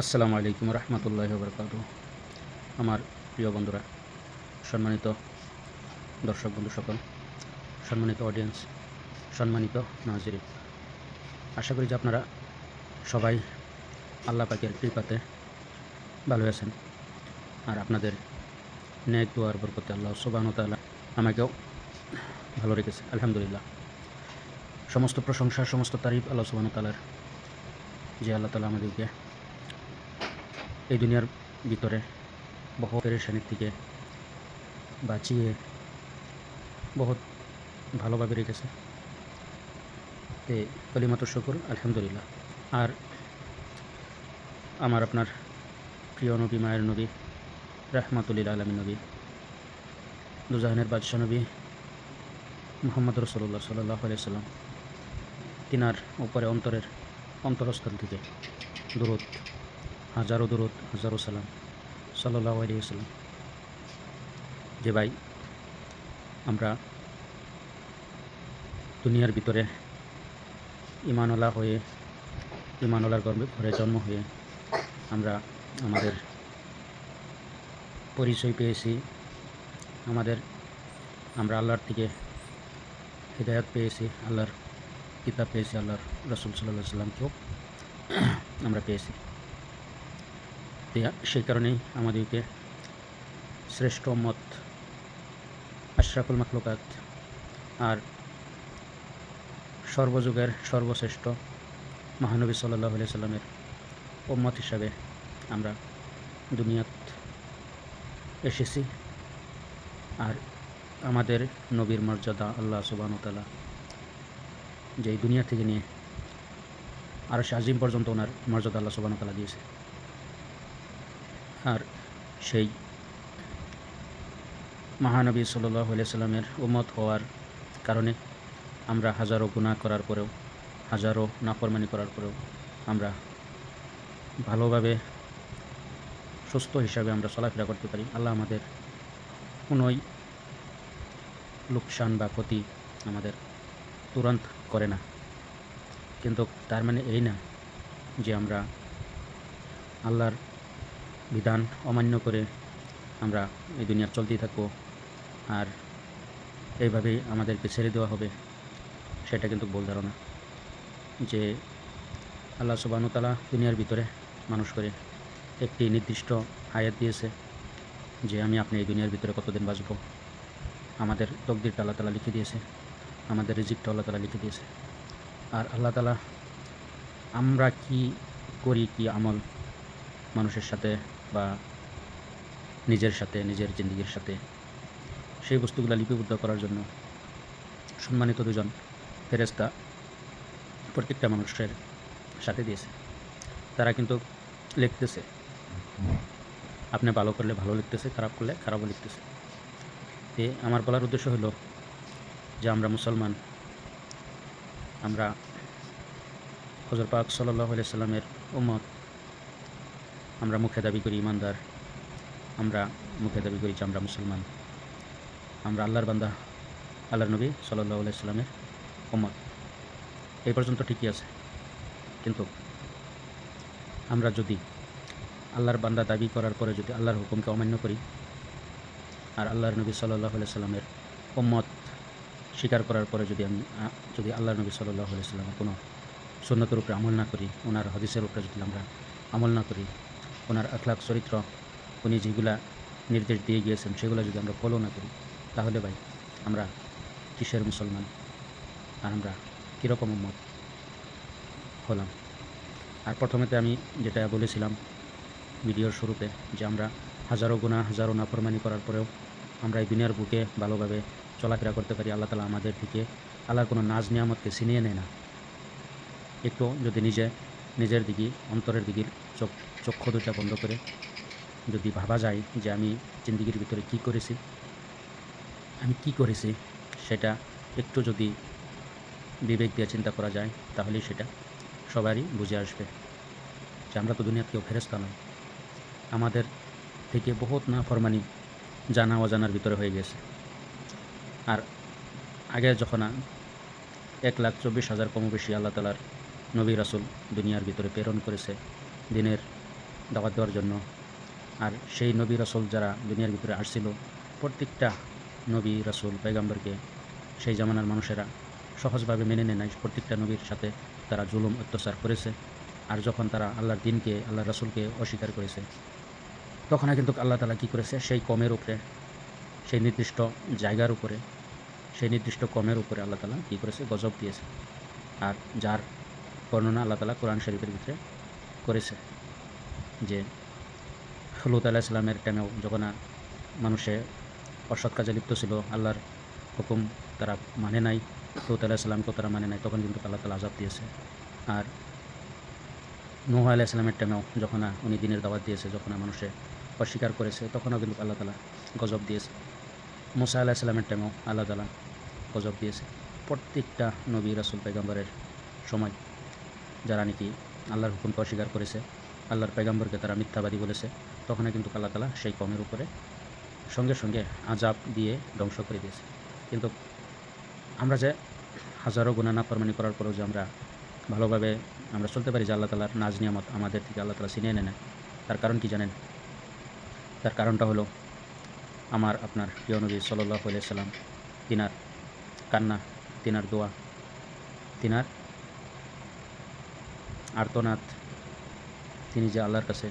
আসসালামু আলাইকুম রহমতুল্লাহ বরকাত আমার প্রিয় বন্ধুরা, সম্মানিত দর্শক বন্ধু সকল, সম্মানিত অডিয়েন্স সম্মানিত নাজিরি আশা করি যে আপনারা সবাই আল্লাহ পাকের কৃপাতে ভালো আছেন। আর আপনাদের ন্যায় দোয়ার বরকতে আল্লাহ সুবাহন তাল্লাহ আমাকেও ভালো রেখেছে, আলহামদুলিল্লাহ। সমস্ত প্রশংসা, সমস্ত তারিফ আল্লাহ সুবাহন তালার যে আল্লাহ তালা আমাদেরকে এই দুনিয়ার ভিতরে বহু পেরেশানির থেকে বাঁচিয়ে বহুত ভালোভাবে রেখেছে। তে কলিমাত শুকুর, আলহামদুলিল্লাহ। আর আমার আপনার প্রিয় নবী, মায়ের নবী, রাহমাতুল্লিল আলমী নবী, দুজাহানের বাদশাহ নবী মোহাম্মদ রসল্লা সাল্লাহ সাল্লাম তিনার উপরে অন্তরের অন্তরস্থল থেকে দূরত হাজারো দূরত হাজারো সালাম সাল্লাহ আলিয়াল্লাম যে ভাই, আমরা দুনিয়ার ভিতরে ইমানওয়ালা হয়ে ইমানওয়ালার গর্বে ঘরে জন্ম হয়ে আমরা আমাদের পরিচয় পেয়েছি, আমাদের আমরা আল্লাহর থেকে হৃদায়ত পেয়েছি, আল্লাহর কিতাব পেয়েছি, আল্লাহর রসুল সাল্লাহ সাল্লামকেও আমরা পেয়েছি। সেই কারণেই আমাদেরকে শ্রেষ্ঠ মত আশরাফুল মখলুকাত আর সর্বযুগের সর্বশ্রেষ্ঠ মহানবী সাল্লাহ আলিয়া সাল্লামের ওম্মত হিসাবে আমরা দুনিয়াত এসেছি। আর আমাদের নবীর মর্যাদা আল্লাহ সুবাহতালা যে দুনিয়া থেকে নিয়ে আরও সে আজিম পর্যন্ত ওনার মর্যাদা আল্লাহ সুবাহতালা দিয়েছে। আর সেই মহানবী সাল্লাহ সাল্লামের উমত হওয়ার কারণে আমরা হাজারো গুণা করার পরেও, হাজারো নাফরমানি করার পরেও আমরা ভালোভাবে, সুস্থ হিসাবে আমরা চলাফেরা করতে পারি। আল্লাহ আমাদের কোনোই লোকসান বা ক্ষতি আমাদের তুরন্ত করে না। কিন্তু তার মানে এই না যে আমরা আল্লাহর বিধান অমান্য করে আমরা এই দুনিয়ার চলতেই থাকব। আর এইভাবেই আমাদেরকে ছেড়ে দেওয়া হবে, সেটা কিন্তু ভুল ধারণা। যে আল্লাহ সুবাহতালা দুনিয়ার ভিতরে মানুষ করে একটি নির্দিষ্ট আয়াত দিয়েছে যে আমি আপনি এই দুনিয়ার ভিতরে কতদিন বাঁচব। আমাদের তকদিরটা আল্লাহ তালা লিখে দিয়েছে, আমাদের রিজিকটা আল্লাহ তালা লিখে দিয়েছে। আর আল্লাহ তালা আমরা কি করি কি আমল মানুষের সাথে বা নিজের সাথে, নিজের জিন্দগির সাথে সেই বস্তুগুলো লিপিবদ্ধ করার জন্য সম্মানিত দুজন ফেরেস্তা প্রত্যেকটা মানুষের সাথে দিয়েছে। তারা কিন্তু লিখতেছে। আপনি ভালো করলে ভালো লিখতেছে, খারাপ করলে খারাপও লিখতেছে। তে আমার বলার উদ্দেশ্য হলো যে আমরা মুসলমান, আমরা হজর পাক সাল্লাহ সাল্লামের উম্মত আমরা মুখে দাবি করি ইমানদার, আমরা মুখে দাবি করি যে আমরা মুসলমান। আমরা আল্লাহর বান্দা, আল্লাহর নবী সাল্লাহ সাল্লামের উম্মত। এই পর্যন্ত ঠিকই আছে। কিন্তু আমরা যদি আল্লাহর বান্দা দাবি করার পরে যদি আল্লাহর হুকুমকে অমান্য করি, আর আল্লাহর নবী সাল্লাহ সাল্লামের উম্মত স্বীকার করার পরে যদি আমি যদি আল্লাহর নবী সাল্লাহ সাল্লামের কোনো সুন্নতের উপরে আমল না করি, ওনার হদিসের উপরে যদি আমরা আমল না করি ওনার আখলাক চরিত্র, উনি যেগুলা নির্দেশ দিয়ে গিয়েছেন, সেগুলো যদি আমরা ফলো না করি, তাহলে ভাই আমরা কিসের মুসলমান? আর আমরা কীরকম মত হলাম? আর প্রথমেতে আমি যেটা বলেছিলাম ভিডিওর শুরুতে, যে আমরা হাজারো গুণা হাজারো নাফরমানি করার পরেও আমরা এই দুনিয়ার বুকে ভালোভাবে চলাফেরা করতে পারি, আল্লাহ তালা আমাদের থেকে আল্লাহর কোনো নাজ নিয়ামতকে ছিনিয়ে নেয় না। একটু যদি নিজে, নিজের দিকে, অন্তরের দিকে চোখ চক্ষু দুটা বন্ধ করে যদি ভাবা যায় যে আমি জিন্দিগির ভিতরে কি করেছি, আমি কি করেছি সেটা একটু যদি বিবেক দিয়ে চিন্তা করা যায়, তাহলেই সেটা সবারই বুঝে আসবে যে আমরা তো দুনিয়ার কেউ ফেরস্তা নয় আমাদের থেকে বহুত না ফরমানি জানা অজানার ভিতরে হয়ে গেছে। আর আগে যখন এক লাখ চব্বিশ হাজার কমবেশি আল্লাহ তালার নবী রাসুল দুনিয়ার ভিতরে প্রেরণ করেছে, দিনের দাওয়াত দেওয়ার জন্য। আর সেই নবী রসুল যারা দুনিয়ার ভিতরে আসছিল, প্রত্যেকটা নবী রসুল পেগাম্বরকে সেই জামানার মানুষেরা সহজভাবে মেনে নেয় নাই। প্রত্যেকটা নবীর সাথে তারা জুলুম, অত্যাচার করেছে। আর যখন তারা আল্লাহর দিনকে আল্লাহ রসুলকে অস্বীকার করেছে, তখন কিন্তু আল্লাহ তালা কী করেছে? সেই কমের উপরে, সেই নির্দিষ্ট জায়গার উপরে, সেই নির্দিষ্ট কমের উপরে আল্লাহ তালা কী করেছে? গজব দিয়েছে। আর যার বর্ণনা আল্লাহ তালা কোরআন শরীফের ভিতরে করেছে। যে লুত আলাহ ইসলামের টাইমেও যখন মানুষে অসৎ কাজে লিপ্ত ছিল, আল্লাহর হুকুম তারা মানে নাই লুত আলাহ ইসলামকেও তারা মানে নাই, তখন কিন্তু আল্লাহ তালা আজাব দিয়েছে। আর নুহ আলাহ ইসলামের টাইমেও যখন উনি দিনের দাওয়াত দিয়েছে, যখন মানুষে অস্বীকার করেছে, তখনও কিন্তু আল্লাহ তালা গজব দিয়েছে। মুসা আলাহ ইসলামের টাইমেও আল্লাহ তালা গজব দিয়েছে। প্রত্যেকটা নবী রাসুল পেগম্বরের সময় যারা নাকি আল্লাহর হুকুমকে অস্বীকার করেছে আল্লাহর পেগাম্বরকে তারা মিথ্যাবাদী বলেছে তখন কিন্তু আল্লাহ তালা সেই কমের উপরে সঙ্গে সঙ্গে আজাব দিয়ে ধ্বংস করে দিয়েছে। কিন্তু আমরা যে হাজারো গুণা নাফরমানি করার পরেও যে আমরা ভালোভাবে আমরা চলতে পারি যে আল্লাহ তালার নাজ নিয়ামত আমাদের থেকে আল্লাহ তালা ছিনিয়ে নেয় না তার কারণ কি জানেন? তার কারণটা হলো আমার, আপনার প্রিয় নবী সাল্লাহ সাল্লাম তিনার কান্না, তিনার দোয়া, তিনার আর্তনাদ তিনি যে আল্লাহর কাছে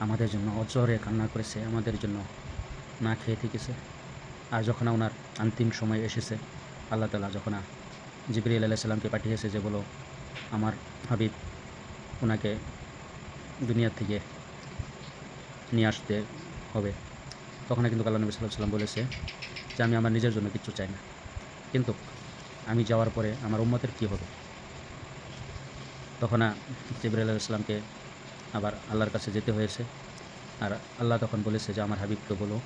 আমাদের জন্য অজরে কান্না করেছে, আমাদের জন্য না খেয়ে থেকেছে। আর যখন ওনার অন্তিম সময় এসেছে, আল্লাহ তালা যখন জিবরিল আলাহ সাল্লামকে পাঠিয়েছে যে বলো, আমার হাবিব ওনাকে দুনিয়ার থেকে নিয়ে আসতে হবে। তখন কিন্তু আল্লাহ নবী সাল্লাহ সাল্লাম বলেছে যে, আমি আমার নিজের জন্য কিচ্ছু চাই না। কিন্তু আমি যাওয়ার পরে আমার উম্মতের কী হবে? তখন জিবরাইল ইসলামকে আবার আল্লাহর কাছে যেতে হয়েছে। আর আল্লাহ তখন বলেছে যে, আমার হাবিবকে বলো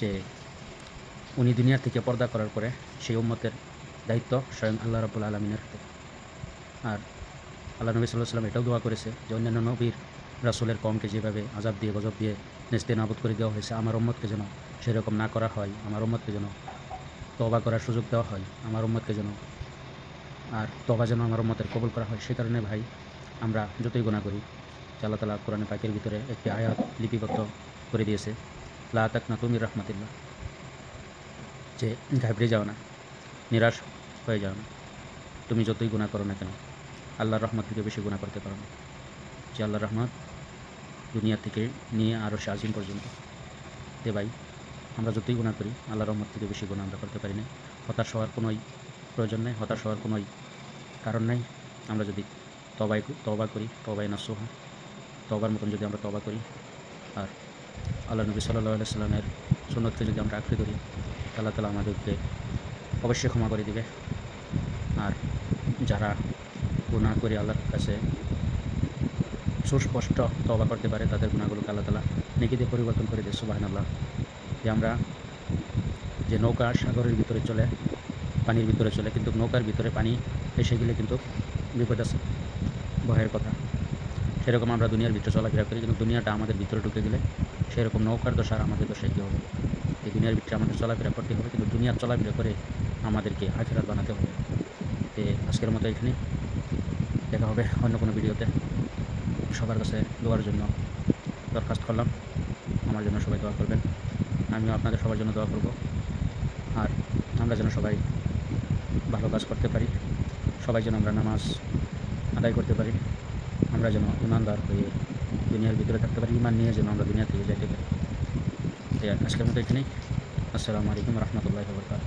যে, উনি দুনিয়া থেকে পর্দা করার পরে সেই উম্মতের দায়িত্ব স্বয়ং আল্লাহ রব্বুল আলমিনের হাতে। আর আল্লাহ নবী সাল্লাহ সাল্লাম এটাও দোয়া করেছে যে, অন্যান্য নবীর রাসুলের কমকে যেভাবে আজাব দিয়ে, গজব দিয়ে নেস্তে নাবুদ করে দেওয়া হয়েছে, আমার উম্মতকে যেন সেরকম না করা হয়, আমার উম্মতকে যেন তবা করার সুযোগ দেওয়া হয়, আমার উম্মতকে যেন আর তবা যেন আমার মতের কবুল করা হয়, সে কারণে ভাই আমরা যতই গোনা করি, আল্লাহ তালা কোরআনে পাকের ভিতরে একটি আয়াত লিপিবদ্ধ করে দিয়েছে, লা তাক না তুমি রহমাতিল্লাহ। যে ঘাবড়ে যাও না, নিরাশ হয়ে যাও না। তুমি যতই গুণা করো না কেন, আল্লাহর রহমত থেকে বেশি গুণা করতে পারো না। যে আল্লাহর রহমত দুনিয়া থেকে নিয়ে আরও সে আজিম পর্যন্ত। দে ভাই, আমরা যতই গুণা করি, আল্লাহর রহমত থেকে বেশি গুণা আমরা করতে পারি না হতাশ হওয়ার কোনোই প্রয়োজন নেই হতাশ হওয়ার কোনো কারণ নেই। আমরা যদি তবাই তবা করি তবাই নাসোহা তবার মতন যদি আমরা তবা করি, আর আল্লাহ নবী সাল্লাহ সাল্লামের সুন্নতকে যদি আমরা আঁকড়ে করি আল্লাহ তালা আমাদেরকে অবশ্যই ক্ষমা করে দিবে। আর যারা গুণা করে আল্লাহর কাছে সুস্পষ্ট তবা করতে পারে, তাদের গুণাগুলোকে আল্লাহ তালা নেকিতে পরিবর্তন করে দেয় সুবাহ আল্লাহ যে আমরা যে নৌকা সাগরের ভিতরে চলে পানির ভিতরে চলে, কিন্তু নৌকার ভিতরে পানি এসে গেলে কিন্তু বিপদ আছে। ভয়ের কথা। সেরকম আমরা দুনিয়ার ভিতরে চলাফেরা করি, কিন্তু দুনিয়াটা আমাদের ভিতরে ঢুকে গেলে সেরকম নৌকার দশা আর আমাদের দশায় কী হবে? এই দুনিয়ার ভিতরে আমাদের চলাফেরা করতে হবে, কিন্তু দুনিয়ার চলাফেরা করে আমাদেরকে আখেরাত বানাতে হবে। তো আজকের মতো এখানে। দেখা হবে অন্য কোনো ভিডিওতে। সবার কাছে দোয়ার জন্য দরখাস্ত করলাম। আমার জন্য সবাই দোয়া করবেন। আমিও আপনাদের সবার জন্য দোয়া করব। আর আমরা যেন সবাই ভালো কাজ করতে পারি। সবাই যেন আমরা নামাজ আদায় করতে পারি। আমরা যেন ইমানদার হয়ে দুনিয়ার ভিতরে থাকতে পারি ইমান নিয়ে যেন আমরা দুনিয়া থেকে যাইতে পারি। আজকের মতো এখানেই। আসসালামু আলাইকুম রহমতুল্লাহ বরকাত